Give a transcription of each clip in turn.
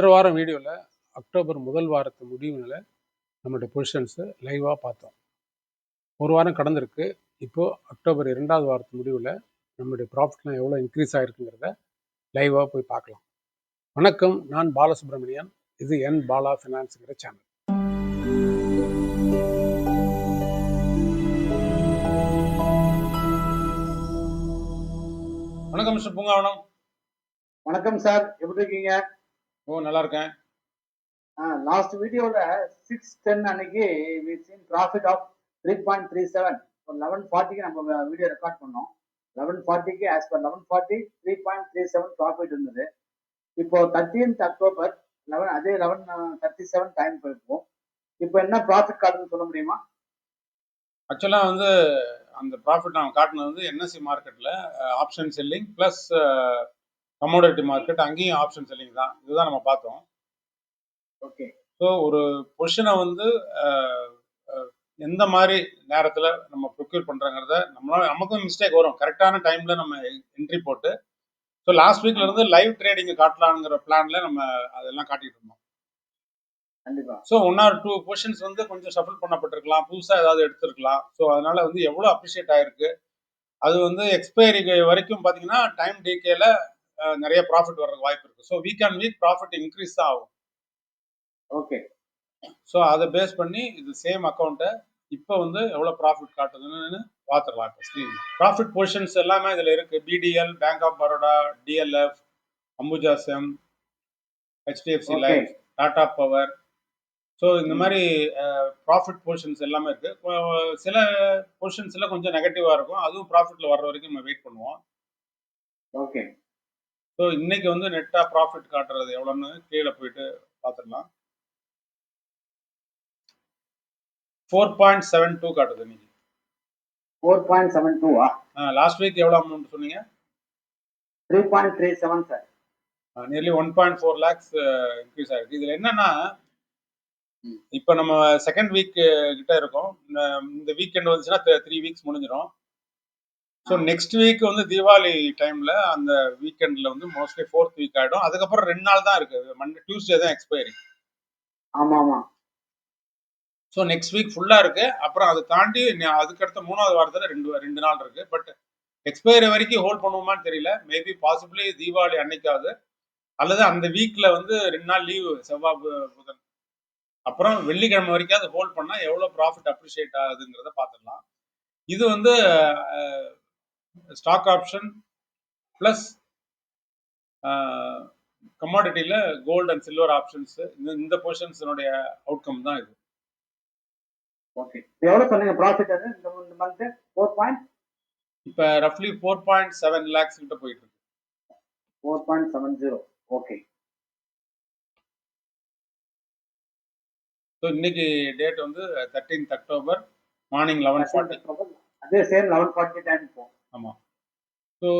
சென்ற வாரம் வீடியோவில் அக்டோபர் முதல் வாரத்து முடிவில் நம்மளுடைய பொசிஷன்ஸை லைவாக பார்த்தோம். ஒரு வாரம் கடந்திருக்கு. இப்போது அக்டோபர் இரண்டாவது வாரத்து முடிவில் நம்மளுடைய ப்ராஃபிட்லாம் எவ்வளோ இன்க்ரீஸ் ஆகிருக்குங்கிறத லைவாக போய் பார்க்கலாம். வணக்கம். நான் பாலசுப்ரமணியன். இது என் பாலா ஃபினான்ஸுங்கிற சேனல் வணக்கம் மிஸ்டர் பூங்காவனம். வணக்கம் சார் எப்படி இருக்கீங்க? ஓ நல்லா இருக்கேன் லாஸ்ட் வீடியோல சிக்ஸ் டென் அன்னைக்கு we seen profit of three point three seven eleven ஃபார்ட்டிக்கு நம்ம வீடியோ ரெக்கார்ட் பண்ணோம். Eleven ஃபார்ட்டிக்கு as per eleven forty three point three seven profit இருந்தது. இப்போ தேர்ட்டீன்த் அக்டோபர் லெவன் அதே லெவன் தேர்ட்டி செவன் டைம் போயிருப்போம். இப்போ என்ன ப்ராஃபிட் கார்டுன்னு சொல்ல முடியுமா? ஆக்சுவலாக வந்து அந்த ப்ராஃபிட் நான் காட்டினது வந்து என்எஸ்சி மார்க்கெட்டில் option selling plus commodity market அங்கேயும் ஆப்ஷன் செல்லிங் தான். இதுதான் நம்ம பார்த்தோம். ஓகே ஸோ ஒரு பொசிஷனை வந்து எந்த மாதிரி நேரத்தில் நம்ம ப்ரொக்யூர் பண்ணுறங்கிறத நம்மளால நமக்கும் மிஸ்டேக் வரும். கரெக்டான டைமில் நம்ம என்ட்ரி போட்டு ஸோ லாஸ்ட் வீக்ல இருந்து லைவ் ட்ரேடிங் காட்டலாங்கிற பிளான்ல நம்ம அதெல்லாம் காட்டிட்டு இருந்தோம். கண்டிப்பா. So one or two positions வந்து கொஞ்சம் ஷஃபிள் பண்ணப்பட்டிருக்கலாம். புதுசாக ஏதாவது எடுத்திருக்கலாம். ஸோ அதனால வந்து எவ்வளோ அப்ரிஷியேட் ஆயிருக்கு. அது வந்து எக்ஸ்பைரி வரைக்கும் பார்த்தீங்கன்னா டைம் டிகேல நிறைய ப்ராஃபிட் வர்றதுக்கு வாய்ப்பு இருக்கு. So week and week profit increase தான் ஆகும். ஓகே ஸோ அதை பேஸ் பண்ணி இது சேம் அக்கௌண்ட்டை இப்போ வந்து எவ்வளோ ப்ராஃபிட் காட்டுதுன்னு பார்த்துடலாம் இப்போ ப்ராஃபிட் பொசிஷன்ஸ் எல்லாமே இதில் இருக்கு. BDL bank of Baroda DLF Ambuja cem HDFC. Life Tata power so இந்த மாதிரி ப்ராஃபிட் பொசிஷன்ஸ் எல்லாமே இருக்கு. சில பொசிஷன்ஸ்ல கொஞ்சம் நெகட்டிவா இருக்கும். அதுவும் ப்ராஃபிட்ல வர்ற வரைக்கும் நம்ம வெயிட் பண்ணுவோம். ஓகே ஸோ இன்னைக்கு வந்து நெட்டா ப்ராஃபிட் காட்டுறது எவ்வளோன்னு கீழே போயிட்டு பார்த்துடலாம் ஃபோர் பாயிண்ட் செவன் டூ காட்டுது இன்னைக்கு. ஃபோர் பாயிண்ட் செவன் டூவா லாஸ்ட் வீக் எவ்வளோ அமௌண்ட் சொன்னீங்க? Three point three seven sir nearly one point four lakhs increase ஆயிருக்கு. இதில் என்னன்னா. இப்போ நம்ம செகண்ட் வீக் கிட்ட இருக்கோம். இந்த- இந்த வீக்கெண்ட் வந்துச்சுன்னா த்ரீ வீக்ஸ் முடிஞ்சிடும் ஸோ. நெக்ஸ்ட் வீக் வந்து தீபாவளி டைம்ல அந்த வீக்கெண்ட்ல வந்து மோஸ்ட்லி ஃபோர்த் வீக் ஆயிடும். அதுக்கப்புறம் ரெண்டு நாள் தான் இருக்கு. மண்டே டியூஸ்டே தான் எக்ஸ்பைரி ஆமா ஆமா ஸோ நெக்ஸ்ட் வீக் ஃபுல்லா இருக்கு. அப்புறம் அதை தாண்டி அதுக்கடுத்த மூணாவது வாரத்துல ரெண்டு ரெண்டு நாள் இருக்கு. பட் எக்ஸ்பைரி வரைக்கும் ஹோல்ட் பண்ணுவோமான்னு தெரியல. மேபி பாசிபிளி தீபாவளி அன்னைக்காவது. அல்லது அந்த வீக்ல வந்து ரெண்டு நாள் லீவ் செவ்வாய் புதன். அப்புறம் வெள்ளிக்கிழமை வரைக்கும் அது ஹோல்ட் பண்ணா எவ்வளவு ப்ராஃபிட் அப்ரிஷியேட் ஆகுதுங்கிறத பார்த்துடலாம். இது வந்து ஸ்டாக் ஆப்ஷன் ப்ளஸ் கமாடிட்டியில் கோல்டு அண்ட் சில்வர் ஆப்ஷன்ஸ் இந்த இந்த பொசிஷன்ஸினுடைய அவுட்கம் தான் இது. ஓகே சொன்னீங்க? ப்ராஃபிட் அது இந்த ஃபோர் பாயிண்ட் இப்போ ரஃப்லி ஃபோர் பாயிண்ட் செவன் லேக்ஸ் கிட்ட போயிட்டு இருக்கு. Four point seven zero okay so இன்னைக்கு டேட் வந்து thirteenth October morning eleven forty அதே சேம் லெவன் ஃபார்ட்டி டைம் போகும். ஆமாம் ஸோ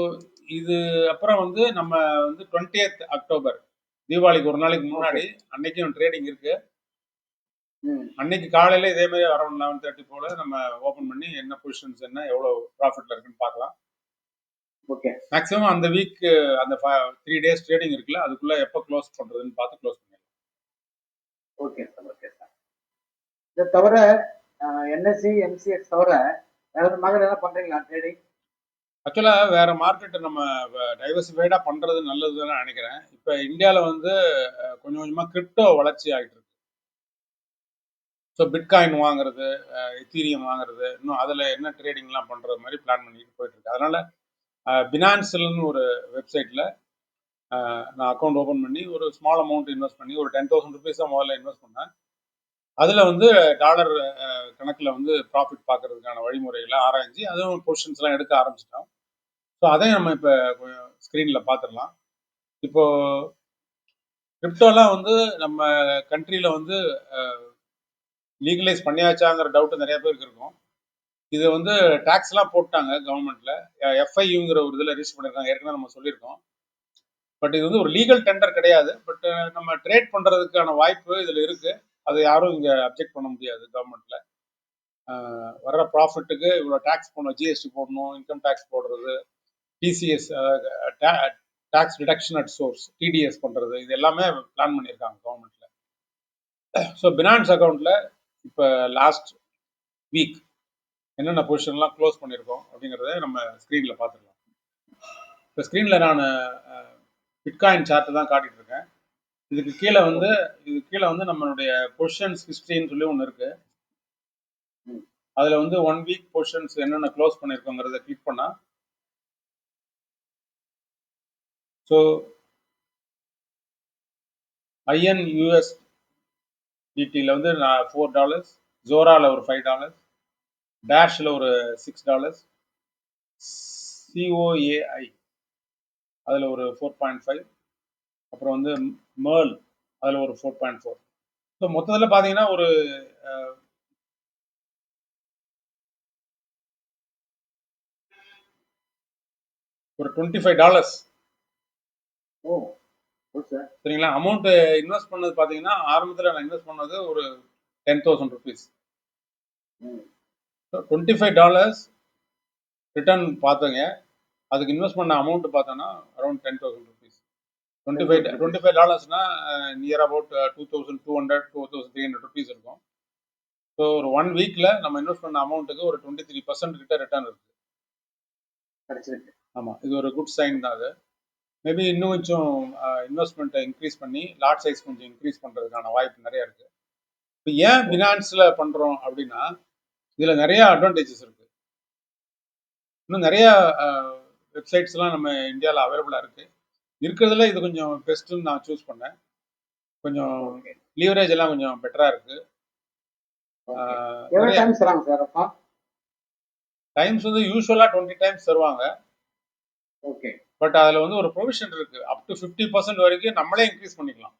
இது அப்புறம் வந்து நம்ம வந்து டுவெண்ட்டியத் அக்டோபர் தீபாவளிக்கு ஒரு நாளைக்கு முன்னாடி அன்னைக்கும் ட்ரேடிங் இருக்கு. ம். அன்னைக்கு காலையில இதே மாதிரி அரௌண்ட் லெவன் தேர்ட்டி போல நம்ம ஓப்பன் பண்ணி என்ன பொசிஷன்ஸ் என்ன எவ்வளோ ப்ராஃபிட்ல இருக்குன்னு பார்க்கலாம். ஓகே மேக்ஸிமம் அந்த வீக் அந்த த்ரீ டேஸ் ட்ரேடிங் இருக்குல்ல அதுக்குள்ள எப்போ க்ளோஸ் பண்றதுன்னு பார்த்து க்ளோஸ் பண்ணிடலாம். ஓகே சார் ஓகே சார் இதை தவிர என்எஸ்சி எம்சிஎக்ஸ் தவிர வேற எதுவும் மகள் என்ன பண்றீங்களா ட்ரேடிங் ஆக்சுவலாக வேற மார்க்கெட்டை நம்ம டைவர்சிஃபைடாக பண்ணுறது நல்லதுன்னு தான் நினைக்கிறேன். இப்போ இந்தியாவில் வந்து கொஞ்சம் கொஞ்சமாக கிரிப்டோ வளர்ச்சி ஆகிட்டு இருக்கு ஸோ பிட்காயின் வாங்குறது எத்தீரியம் வாங்குறது இன்னும் அதில் என்ன ட்ரேடிங்லாம் பண்ணுறது மாதிரி பிளான் பண்ணிட்டு போயிட்டு இருக்கு அதனால ஒரு வெப்சைட்டில் நான் அக்கௌண்ட் ஓப்பன் பண்ணி ஒரு ஸ்மால் அமௌண்ட் இன்வெஸ்ட் பண்ணி ஒரு டென் தௌசண்ட் ருபீஸாக முதல்ல இன்வெஸ்ட் பண்ணேன். அதில் வந்து டாலர் கணக்கில் வந்து ப்ராஃபிட் பார்க்கறதுக்கான வழிமுறைகளை ஆராய்ஞ்சு அதுவும் பொசிஷன்ஸ்லாம் எடுக்க ஆரம்பிச்சிட்டோம். ஸோ அதையும் நம்ம இப்போ ஸ்க்ரீனில் பார்த்துடலாம் இப்போ கிரிப்டோலாம் வந்து நம்ம கண்ட்ரியில் வந்து லீகலைஸ் பண்ணியாச்சாங்கிற டவுட் நிறைய பேருக்கு இருக்கும். இது வந்து டேக்ஸ்லாம் போட்டாங்க கவர்மெண்ட்ல எஃப்ஐயுங்கிற ஒரு இதில் ரிஜிஸ்டர் பண்ணியிருக்காங்க ஏற்கனவே நம்ம சொல்லியிருக்கோம். பட் இது வந்து ஒரு லீகல் டெண்டர் கிடையாது. பட் நம்ம ட்ரேட் பண்ணுறதுக்கான வாய்ப்பு இதில் இருக்கு. அதை யாரும் இங்கே அப்ஜெக்ட் பண்ண முடியாது கவர்மெண்ட்ல வர்ற ப்ராஃபிட்டுக்கு இவ்வளோ டேக்ஸ் போடணும். ஜிஎஸ்டி போடணும். இன்கம் டேக்ஸ் போடுறது. TCS tax deduction at source TDS பண்ணுறது இது எல்லாமே பிளான் பண்ணியிருக்காங்க கவர்மெண்ட்டில் ஸோ பினான்ஸ் அக்கௌண்ட்டில் இப்போ லாஸ்ட் வீக் என்னென்ன பொசிஷன்லாம் க்ளோஸ் பண்ணியிருக்கோம் அப்படிங்கிறத நம்ம ஸ்க்ரீனில் பார்த்துக்கலாம். இப்போ ஸ்க்ரீனில் நான் பிட்காயின் சார்ட்டு தான் காட்டிட்டு இருக்கேன். இதுக்கு கீழே வந்து இது கீழே வந்து நம்மளுடைய பொசிஷன்ஸ் ஹிஸ்ட்ரின்னு சொல்லி ஒன்று இருக்கு. ம். அதில் வந்து ஒன் வீக் பொசிஷன்ஸ் என்னென்ன க்ளோஸ் பண்ணியிருக்கோங்கிறத கிளிக் பண்ணா ஸோ ஐஎன் யூஎஸ் டிடியில் வந்து நான் ஃபோர் டாலர்ஸ் ஜோராவில் ஒரு ஃபைவ் டாலர்ஸ் டேஷில் ஒரு சிக்ஸ் டாலர்ஸ் சிஓஏஐ அதில் ஒரு ஃபோர் பாயிண்ட் ஃபைவ் அப்புறம் வந்து மேர்ல் அதில் ஒரு ஃபோர் பாயிண்ட் ஃபோர் ஸோ மொத்தத்தில் பார்த்தீங்கன்னா ஒரு ஒரு டுவெண்ட்டி ஃபைவ் டாலர்ஸ் ஓ சரிங்களா? அமௌண்ட் இன்வெஸ்ட் பண்ணது பார்த்தீங்கன்னா ஆரம்பத்தில் நான் இன்வெஸ்ட் பண்ணது ஒரு ten thousand rupees twenty five dollars return பார்த்தோங்க. அதுக்கு இன்வெஸ்ட் பண்ண அமௌண்ட் பார்த்தோன்னா around ten thousand rupees twenty five twenty five டாலர்ஸ்னா near about two thousand two hundred two thousand three hundred rupees இருக்கும். ஸோ ஒரு ஒன் வீக்கில் நம்ம invest பண்ண அமௌண்ட்டுக்கு ஒரு டுவெண்ட்டி த்ரீ பர்சன்ட் கிட்ட ரிட்டர்ன் இருக்கு. கிடைச்சிருக்கு. ஆமாம் இது ஒரு குட் சைன் தான் அது. மேபி இன்னும் கொஞ்சம் இன்வெஸ்ட்மெண்ட்டை இன்க்ரீஸ் பண்ணி லாட் சைஸ் கொஞ்சம் இன்க்ரீஸ் பண்ணுறதுக்கான வாய்ப்பு நிறைய இருக்கு. இப்போ ஏன் பினான்ஸில் பண்ணுறோம் அப்படின்னா இதில் நிறைய அட்வான்டேஜஸ் இருக்கு. இன்னும் நிறைய வெப்சைட்ஸ்லாம் நம்ம இந்தியாவில் அவைலபிளாக இருக்கு. இருக்கிறதுல இது கொஞ்சம் பெஸ்ட்டுன்னு நான் சூஸ் பண்ணேன். கொஞ்சம் லீவரேஜ் எல்லாம் கொஞ்சம் பெட்டராக இருக்கு. டைம்ஸ் வந்து யூஸ்வலாக டுவெண்ட்டி டைம்ஸ் தருவாங்க. ஓகே பட் அதில் வந்து ஒரு ப்ரொவிஷன் இருக்கு. அப் டு ஃபிஃப்டி பர்சன்ட் வரைக்கும் நம்மளே இன்க்ரீஸ் பண்ணிக்கலாம்.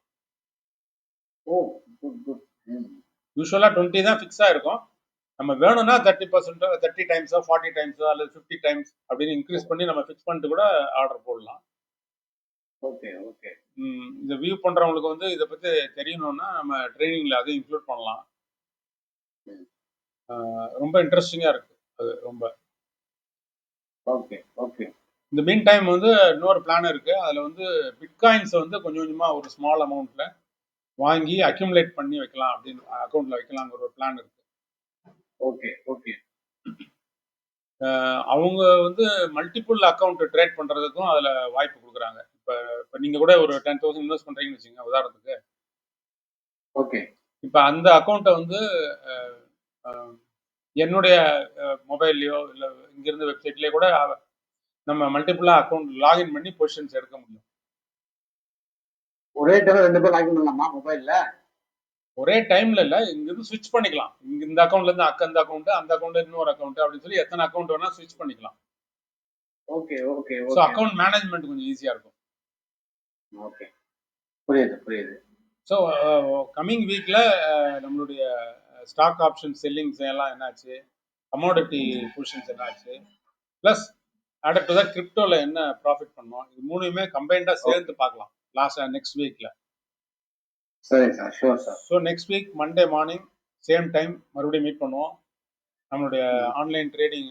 ஓ குட் குட் ம். யூஸ்வலாக டுவெண்ட்டி தான் ஃபிக்ஸாக இருக்கும் நம்ம வேணும்னா தேர்ட்டி பர்சன்ட்டோ தேர்ட்டி டைம்ஸோ ஃபார்ட்டி டைம்ஸோ அல்லது ஃபிஃப்டி டைம்ஸ் அப்படின்னு இன்க்ரீஸ் பண்ணி நம்ம ஃபிக்ஸ் பண்ணிட்டு கூட ஆர்டர் போடலாம். Okay okay. இதை வியூ பண்ணுறவங்களுக்கு வந்து இதை பற்றி தெரியணும்னா நம்ம ட்ரைனிங்கில் அதையும் இன்க்ளூட் பண்ணலாம். ரொம்ப இன்ட்ரெஸ்டிங்காக இருக்கு. அது ரொம்ப. Okay okay. இந்த மீன் டைம் வந்து இன்னொரு பிளான் இருக்கு. அதில் வந்து பிட்காயின்ஸை வந்து கொஞ்சம் கொஞ்சமாக ஒரு ஸ்மால் அமௌண்ட்ல வாங்கி அக்யூமுலேட் பண்ணி வைக்கலாம் அப்படின்னு அக்கௌண்ட்ல வைக்கலாங்கிற ஒரு பிளான் இருக்கு. Okay okay. அவங்க வந்து மல்டிபிள் அக்கௌண்ட் ட்ரேட் பண்றதுக்கும் அதுல வாய்ப்பு கொடுக்குறாங்க. இப்போ இப்போ நீங்க கூட ஒரு டென் தௌசண்ட் இன்வெஸ்ட் பண்றீங்கன்னு வச்சுங்க உதாரணத்துக்கு. ஓகே. இப்போ அந்த அக்கௌண்ட்டை வந்து என்னுடைய மொபைல்லையோ இல்லை இங்கிருந்து வெப்சைட்லேயே கூட நம்ம மல்டிபிளா அக்கௌண்ட் லாகின் பண்ணி பொசிஷன்ஸ் எடுக்க முடியும். ஒரே டைம் ரெண்டு பேர் லாகின் பண்ணலாமா மொபைல்ல ஒரே டைம்ல இல்ல இங்கிருந்து ஸ்விட்ச் பண்ணிக்கலாம். இங்க இந்த அக்கௌண்ட்ல இருந்து அக்க அந்த அக்கௌண்ட் அந்த அக்கௌண்ட்ல இன்னொரு அக்கௌண்ட் அப்படின்னு சொல்லி எத்தனை அக்கௌண்ட் வேணா ஸ்விட்ச் பண்ணிக்கலாம். Okay okay so account management கொஞ்சம் ஈஸியா இருக்கும். ஓகே புரியுது புரியுது. ஸோ கம்மிங் வீக்ல நம்மளுடைய ஸ்டாக் ஆப்ஷன் செல்லிங்ஸ் எல்லாம் என்னாச்சு? கமோடிட்டி பொசிஷன்ஸ் என்னாச்சு? ப்ளஸ் ஆடட் டு தான் கிரிப்டோல என்ன ப்ராஃபிட் பண்ணோம் இது மூணுமே கம்பைண்டா சேர்த்து பார்க்கலாம். லாஸ்ட் நெக்ஸ்ட் வீக்ல சரிங்க sir sure sir so next week Monday morning same time மறுபடியும் மீட் பண்ணுவோம். நம்மளுடைய ஆன்லைன் ட்ரேடிங்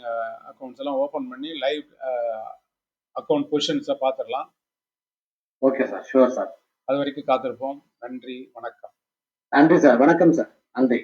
அக்கௌண்ட்ஸ் எல்லாம் ஓப்பன் பண்ணி லைவ் அக்கௌண்ட் பொசிஷன்ஸை பார்த்துடலாம். ஓகே சார் ஷூர் சார் அது வரைக்கும் காத்திருப்போம். நன்றி வணக்கம். நன்றி சார் வணக்கம் சார் நன்றி.